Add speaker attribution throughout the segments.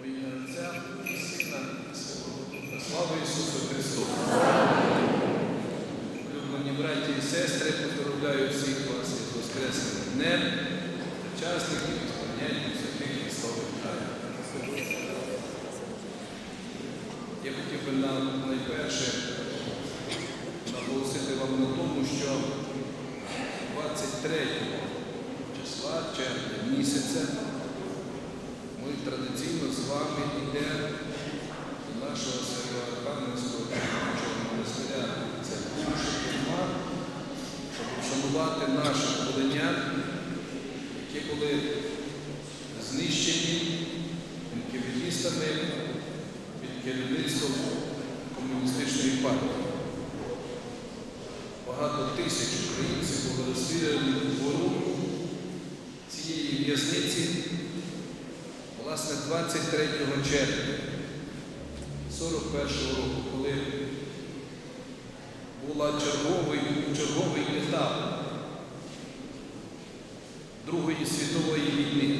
Speaker 1: Во ім'я Отця і Сина і Святого. Слава Ісусу Христу! Улюблені браті і сестри, поздоровляю всіх вас із Воскресним днем, учасників і сповняття святих Христових тайн. Я хотів би нам найперше наголосити вам на тому, що 23 числа червня місяця традиційно з вами йдемо до нашого Свято-Архангельського монастиря. Це наша форма, щоб вшанувати наших поданням, які були знищені інквізистами під керівництвом комуністичної партії. Багато тисяч українців були розстріляні у двору цієї в'язниці, власне, 23 червня 41 року, коли була черговий, черговий етап Другої світової війни.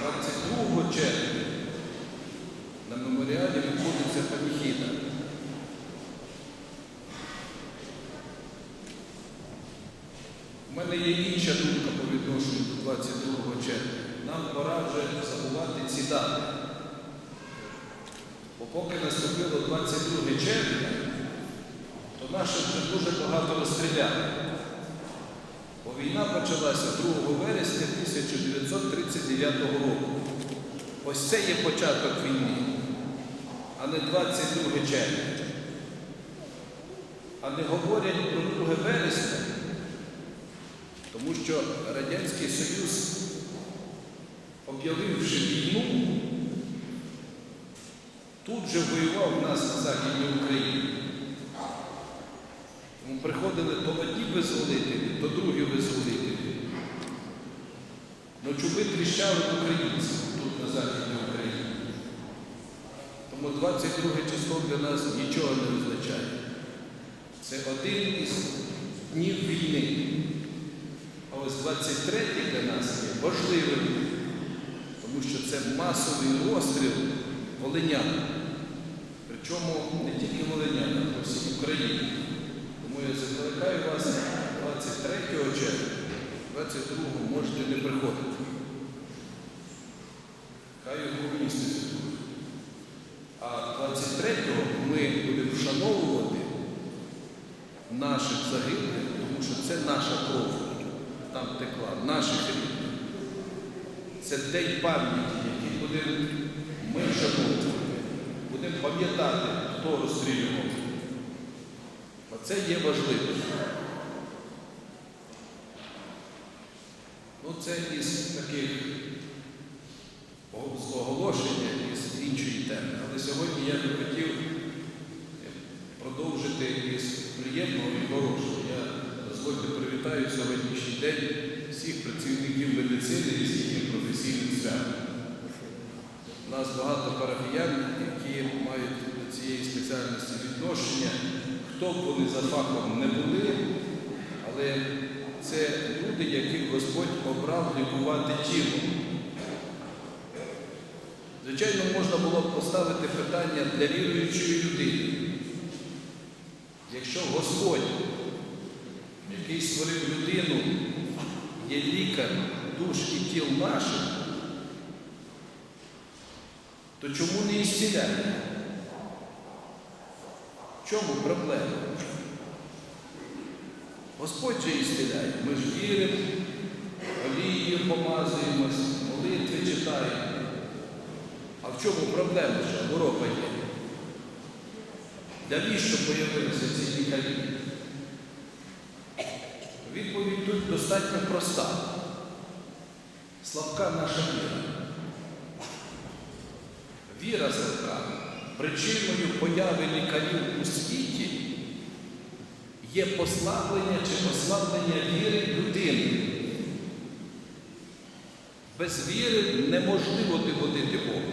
Speaker 1: 22 червня на меморіалі відбудеться паніхіда. У мене є інша думка 22 червня. Нам пора вже забувати ці дати. Бо поки наступило 22 червня, то наших вже дуже багато розстріляли. Бо війна почалася 2 вересня 1939 року. Ось це є початок війни, а не 22 червня. А не говорять про 2 вересня, тому що Радянський Союз, об'явивши війну, тут же воював нас на Західній Україні. Тому приходили то одні визволителі, то другі визволителі. Но чуби тріщали в українців тут на Західній Україні. Тому 22 число для нас нічого не означає. Це один із днів війни. А ось 23 для нас є важливим, тому що це масовий розстріл волинян. Причому не тільки волинян, а по всій Україні. Тому я закликаю вас 23 червня, 22 можете не приходити. Хай його святкують. А 23-го ми будемо вшановувати наших загиблих, тому що це наша кров там текла, наших рідних. Це день пам'яті, який будемо ми вшановувати. Будемо пам'ятати, хто розстрілював. Оце є важливо. Ну, це із таких оголошення із іншої теми. Але сьогодні я би хотів продовжити із приємного і хорошого. Дозвольте привітаю сьогоднішній день всіх працівників медицини із їхнім професійним святом. У нас багато парафіян, які мають до цієї спеціальності відношення, хто б вони за фахом не були, але це люди, яких Господь обрав лікувати тіло. Звичайно, можна було б поставити питання для віруючої людини. Якщо Господь, який створив людину, є лікар душ і тіл наших, то чому не ісціляє? В чому проблема? Господь же ісціляє. Ми ж віримо, олією помазуємось, молитви читаємо. А в чому проблема, що хвороба є? Навіщо появилися ці лікарі? Відповідь тут достатньо проста. Слабка наша віра. Віра слабка. Причиною появи лікарів у світі є послаблення чи ослаблення віри людини. Без віри неможливо догодити Богу.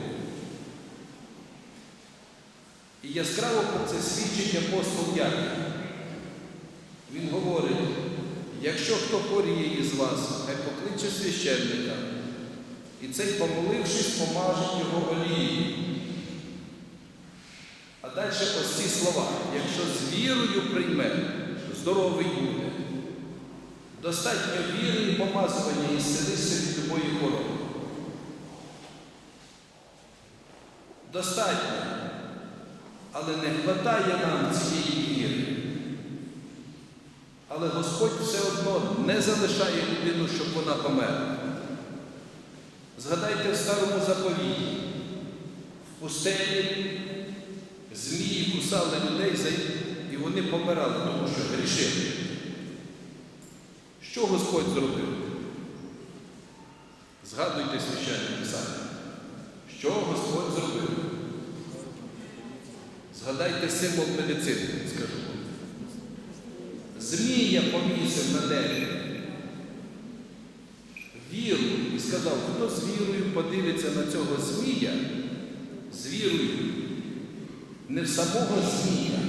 Speaker 1: І яскраво про це свідчить апостол Яків. Він говорить, якщо хто хворіє із вас, хай покличе священника, і цей, помолившись, помаже його олією. А далі ось ці слова. Якщо з вірою прийме, здоровий буде. Достатньо віри і помазування і зцілися від любої хвороби. Достатньо. Але не вистачає нам цієї віри. Але Господь все одно не залишає людину, щоб вона померла. Згадайте в старому заповіті, в пустелі змії кусали людей і вони помирали, тому що грішили. Що Господь зробив? Згадуйте священне писання. Що Господь зробив? Згадайте символ медицини, скажу. Змія помісив на дереві. Віру і сказав, хто з вірою подивиться на цього змія, з вірою, не в самого змія,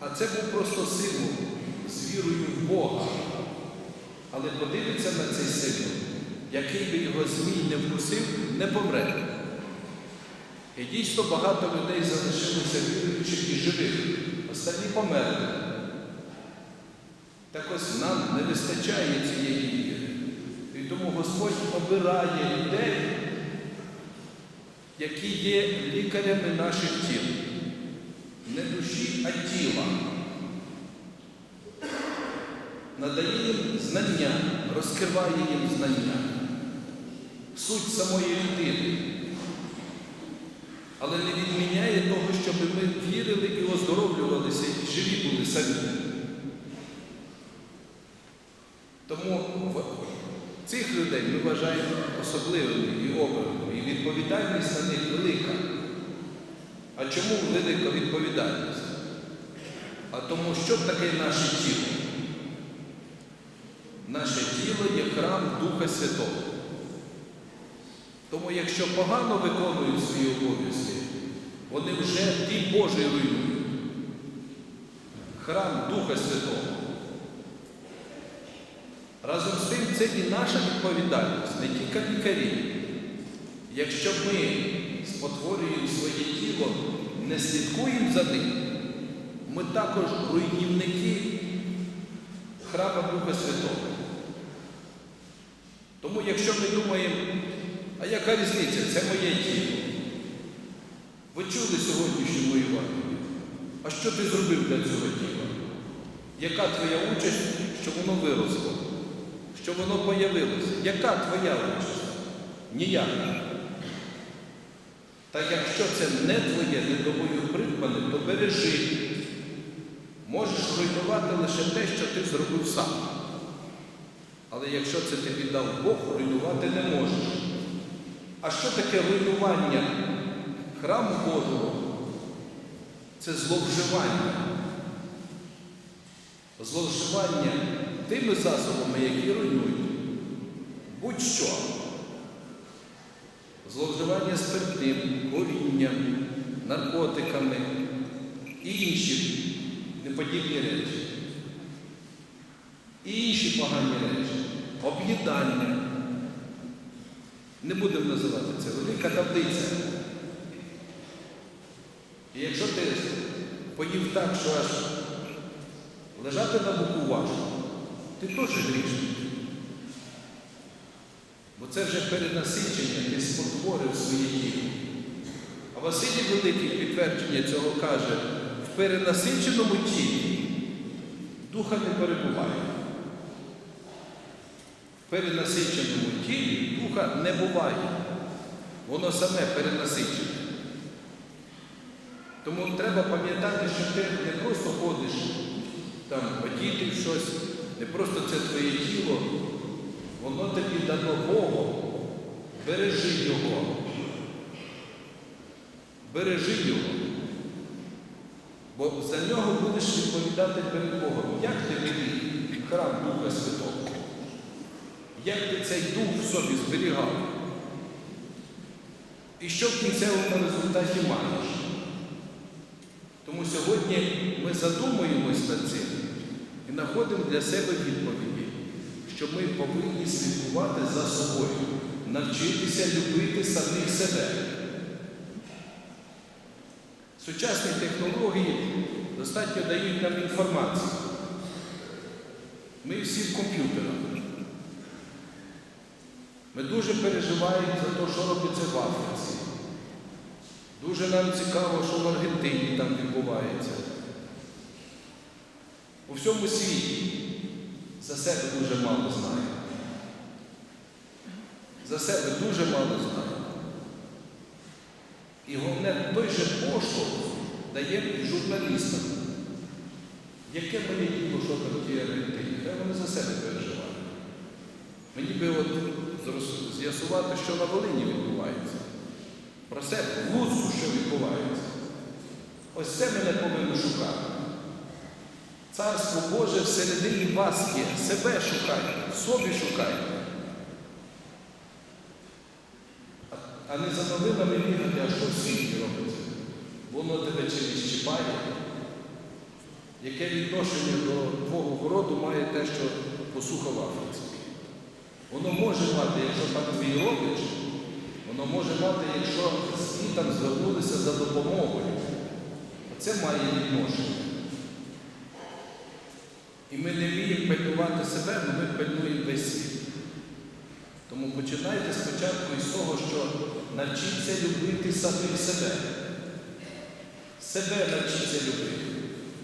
Speaker 1: а це був просто символ з вірою в Бога. Але подивиться на цей символ, який би його змій не вкусив, не помре. І дійсно багато людей залишилося віруючих і живих, останні померли. Так ось нам не вистачає цієї віри. І тому Господь обирає людей, які є лікарями наших тіл. Не душі, а тіла. Надає їм знання, розкриває їм знання, суть самої людини. Але не відміняє того, щоб ми вірили і оздоровлювалися, і живі були самі. Тому в цих людей ми вважаємо особливими і обраними, і відповідальність на них велика. А чому велика відповідальність? А тому, що таке наше тіло? Наше тіло є храм Духа Святого. Тому якщо погано виконують свої обов'язки, вони вже ті Божий руйнують. Храм Духа Святого. Разом з тим це і наша відповідальність, не тільки лікарі. Якщо ми спотворюємо своє тіло, не слідкуємо за ним, ми також руйнівники храма Духа Святого. Тому якщо ми думаємо, а яка різниця? Це моє тіло. Ви чули сьогоднішню мою Євангелію? А що ти зробив для цього тіла? Яка твоя участь, щоб воно виросло? Щоб воно появилося? Яка твоя участь? Ніяка. Та якщо це не твоє, не тобою придбане, то бережи. Можеш руйнувати лише те, що ти зробив сам. Але якщо це тобі дав Бог, руйнувати не можеш. А що таке руйнування храму Божого? Це зловживання. Зловживання тими засобами, які руйнують. Будь-що. Зловживання спиртним, корінням, наркотиками і інші неподібні речі. І інші погані речі. Об'їдання. Не будемо називати це велика таблиця. І якщо ти поїв так, що аж лежати на боку важко, ти теж грішний. Бо це вже перенасичення, ти спотворив своє тіло. А Василій Великий підтвердження цього каже, в перенасиченому тілі духа не перебуває. В перенасиченому тілі духа не буває. Воно саме перенасичене. Тому треба пам'ятати, що ти не просто ходиш там одіти щось, не просто це твоє тіло, воно тобі дано Богом. Бережи його. Бережи його. Бо за нього будеш відповідати перед Богом. Як ти беріг храм Духа Святого? Як ти цей дух в собі зберігав? І що в кінцевому результаті маєш? Тому сьогодні ми задумуємось над цим і знаходимо для себе відповідь. що ми повинні слідкувати за собою, навчитися любити самих себе. Сучасні технології достатньо дають нам інформацію. Ми всі в комп'ютерах. Ми дуже переживаємо за те, що робиться в Африці. Дуже нам цікаво, що в Аргентині там відбувається. У всьому світі за себе дуже мало знає. За себе дуже мало знає. І головне, той же поштовх дає журналістам. Яке моє діло, що там в тій Аргентині? Хай вони за себе переживають. Мені би от з'ясувати, що на Волині відбувається. Про себе, в Луцьку, що відбувається. Ось це мене повинно шукати. Царство Боже всередині вас є. Себе шукайте, собі шукайте. А- не за новинами бігати, а що в світі робиться? Воно тебе чимось чіпає. Яке відношення до твого городу має те, що посуха Африці? Воно може мати, якщо там твій родич, воно може мати, якщо всі там звернулися за допомогою. Оце має відношення. І ми не вміємо пильнувати себе, але ми пильнуємо весь світ. Тому починайте спочатку із того, що навчіться любити самих себе. Себе навчіться любити.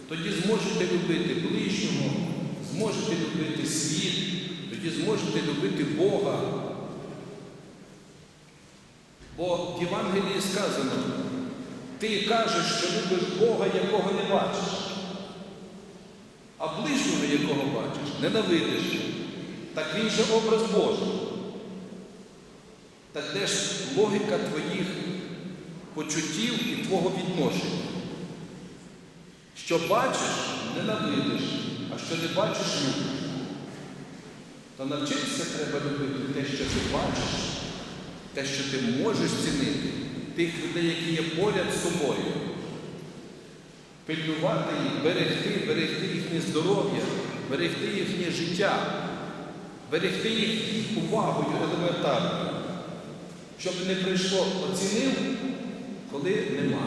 Speaker 1: Тоді зможете любити ближнього, зможете любити світ, тоді зможете любити Бога. Бо в Євангелії сказано, ти кажеш, що любиш Бога, якого не бачиш. Ближнього, якого бачиш, ненавидиш. Так він же образ Божий. Так де ж логіка твоїх почуттів і твого відношення? Що бачиш, ненавидиш, а що не бачиш, любиш. То навчитися треба любити те, що ти бачиш, те, що ти можеш цінити, тих людей, які є поряд з собою. Пильнувати їх, берегти, берегти їхнє здоров'я, берегти їхнє життя, берегти їх увагою елементарною, щоб не прийшло оцінив, коли нема.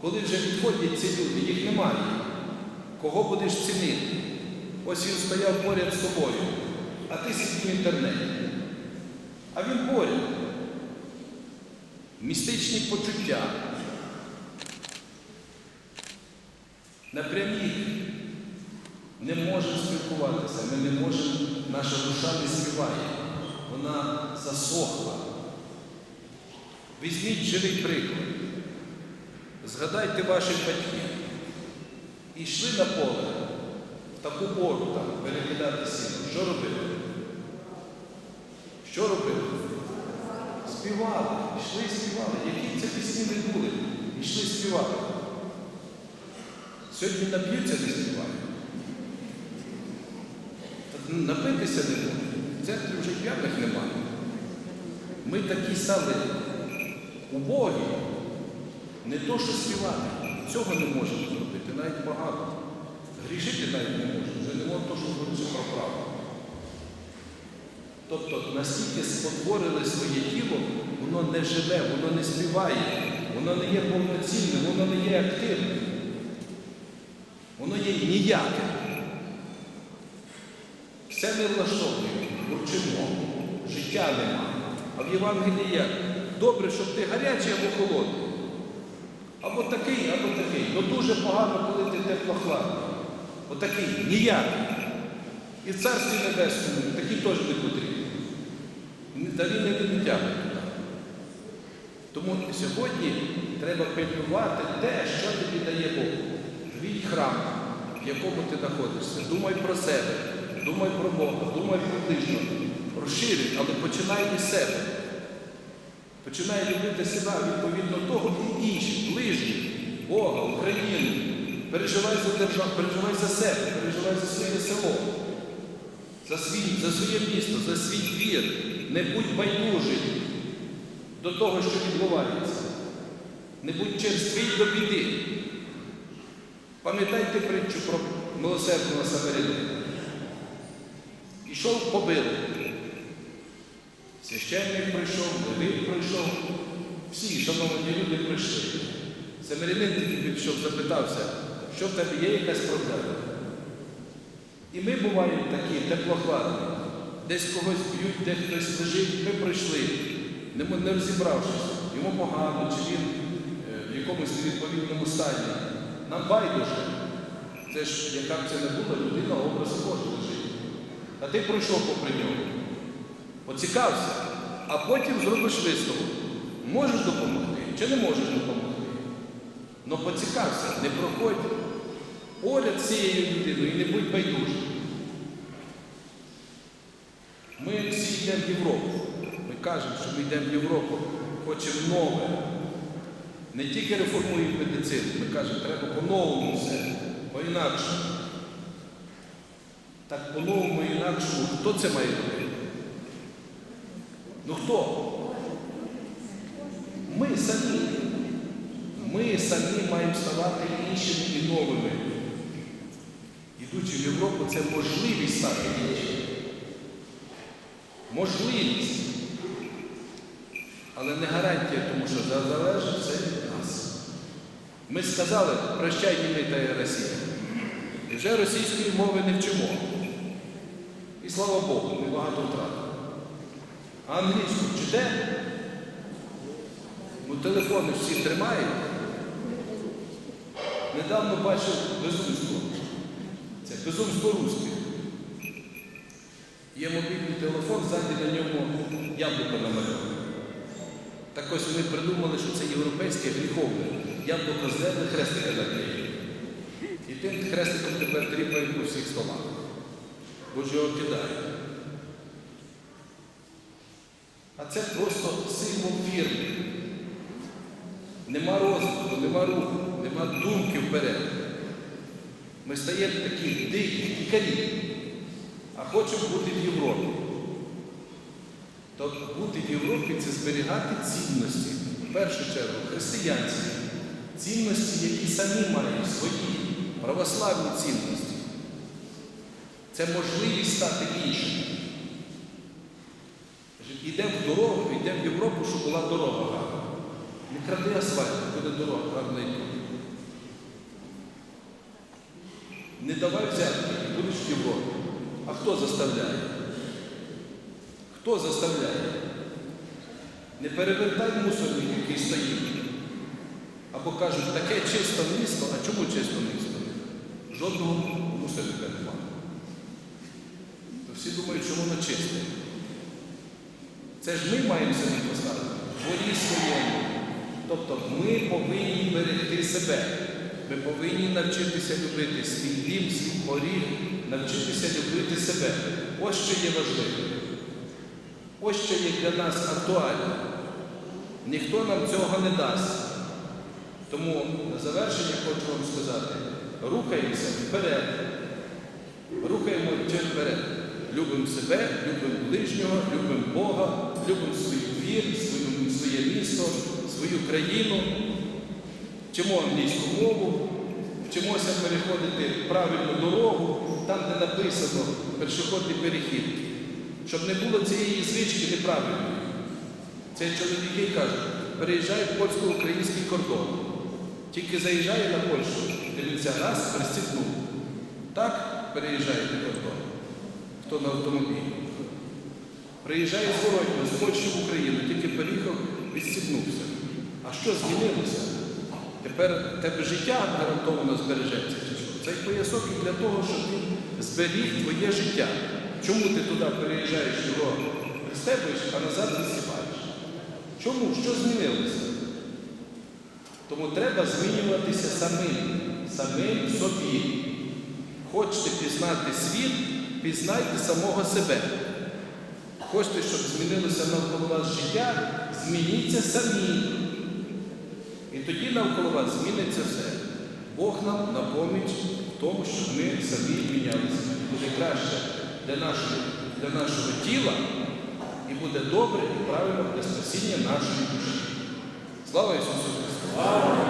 Speaker 1: Коли вже відходять ці люди, їх немає. Кого будеш цінити? Ось він стояв поряд з тобою, а ти сидів в інтернеті. А він поряд. Містичні почуття. Напрямі не можемо спілкуватися, ми не можемо, наша душа не співає, вона засохла. Візьміть живий приклад. Згадайте ваших батьків. І йшли на поле, в таку пору там перекидати сіно. Що робили? Що робили? Співали, йшли і співали. Які це пісні не були? Йшли співали. Сьогодні нап'ються не співають. Напитися не можуть. В церкві вже п'яних немає. Ми такі стали убогі. Не то, що співати. Цього не можемо зробити, навіть багато. Грішити навіть не можемо. Вже не можемо то, що говориться про право. Тобто настільки спотворили своє тіло, воно не живе, воно не співає, воно не є повноцінним, воно не є активним. Воно є ніяке. Все не влаштовує, бурчимо, життя нема. А в Євангелії як? Добре, щоб ти гарячий або холодний. Або такий, або такий. Ну дуже погано, коли ти теплохладний. Отакий, ніякий. І Царстві Небесному такі теж не потрібні. Він не дотягне туди. Тому сьогодні треба пильнувати те, що тобі дає Бог. Твій храм, в якому ти знаходишся. Думай про себе, думай про Бога, думай про ближнього. Розширюй, але починай із себе. Починай любити себе відповідно того і інші, ближні, Бога, Україну. Переживай за державу, переживай за себе, переживай за своє село, за, свій, за своє місто, за свій двір. Не будь байдужий до того, що відбувається. Не будь черствий до біди. Пам'ятайте притчу про милосердного Самарянина. Ішов, побили. Священник прийшов, левит прийшов. Всі, шановні люди, прийшли. Семирянин тільки підійшов, запитався, що в тебе є якась проблема. І ми буваємо такі теплохладні. Десь когось б'ють, де хтось лежить, ми прийшли, не, розібравшись, йому погано, чи він е, в якомусь невідповідному стані. Нам байдуже. Це ж, яка б це не була, людина образ Божий лежить. А ти пройшов попри нього. Поцікався, а потім зробиш висновок. Можеш допомогти чи не можеш допомогти. Ну поцікався, не проходь поряд цією людиною і не будь байдужим. Ми всі йдемо в Європу. Ми кажемо, що ми йдемо в Європу, хочемо нове. Не тільки реформуємо медицину, ми кажемо, треба по-новому все, по-інакшому. Так по-новому інакшому, хто це має робити? Ну хто? Ми самі. Ми самі маємо ставати іншими і новими. Ідучи в Європу, це можливість стати іншим. Можливість. Але не гарантія, тому що залежить нас. Ми сказали, прощай німей та Росія. І вже російської мови не вчимо. І слава Богу, небагато втратили. А англійську вчите? Ну, телефони всі тримають. Недавно бачив безумство. Це безумство русських. Є мобільний телефон, ззаді на ньому яблуко намальоване. Так ось вони придумали, що це європейське гріховне. Яблуко злене, хрестика наклеїли. І тим хрестиком тепер тріпають по всіх столах. Бо ж його кидають. А це просто символ фірми. Нема розвитку, нема руху, нема думки вперед. Ми стаємо такі дикі, тікарі, а хочемо бути в Європі. То бути в Європі це зберігати цінності, в першу чергу, християнські, цінності, які самі мають свої православні цінності. Це можливість стати іншим. Йдемо в дорогу, йдемо в Європу, щоб була дорога гарна. Не кради асфальт, буде дорога гарна йти. Не давай взятки, будеш в Європі. А хто заставляє? Хто заставляє? Не перевертай мусорник, який стоїть. Або кажуть, таке чисте місто, а чому чисте місто? Жодного мусорника немає. То всі думають, що воно чисте. Це ж ми маємо собі поставити в дворі своєму. Тобто ми повинні берегти себе. Ми повинні навчитися любити свій дім, свій поріг, навчитися любити себе. Ось що є важливо. Ось що є для нас актуально. Ніхто нам цього не дасть. Тому на завершення хочу вам сказати, рухаємося вперед. Рухаємо вперед. Любимо себе, любимо ближнього, любимо Бога, любимо свій двір, свою, своє місто, свою країну, вчимо англійську мову, вчимося переходити правильну дорогу, там, де написано першоходний перехід, щоб не було цієї звички неправильної. Це чоловіки кажуть, переїжджає польсько-український кордон. Тільки заїжджає на Польщу, дивиться раз, пристібнув. Так переїжджає кордон, хто на автомобілі. Приїжджає зворотно з Польщі в Україну, тільки переїхав, відстібнувся. А що змінилося? Тепер тебе життя гарантовано збережеться. Цей поясок і для того, щоб він зберіг твоє життя. Чому ти туди переїжджаєш, його пристебуєш, а назад відсипаєш? Чому? Що змінилося? Тому треба змінюватися самим, самим собі. Хочете пізнати світ, пізнайте самого себе. Хочете, щоб змінилося навколо вас життя, змініться самі. І тоді навколо вас зміниться все. Бог нам на поміч в тому, щоб ми самі мінялися. Буде краще для нашого, для нашого тіла і буде добре і правильно для спасіння нашої душі. Слава Ісусу Христу!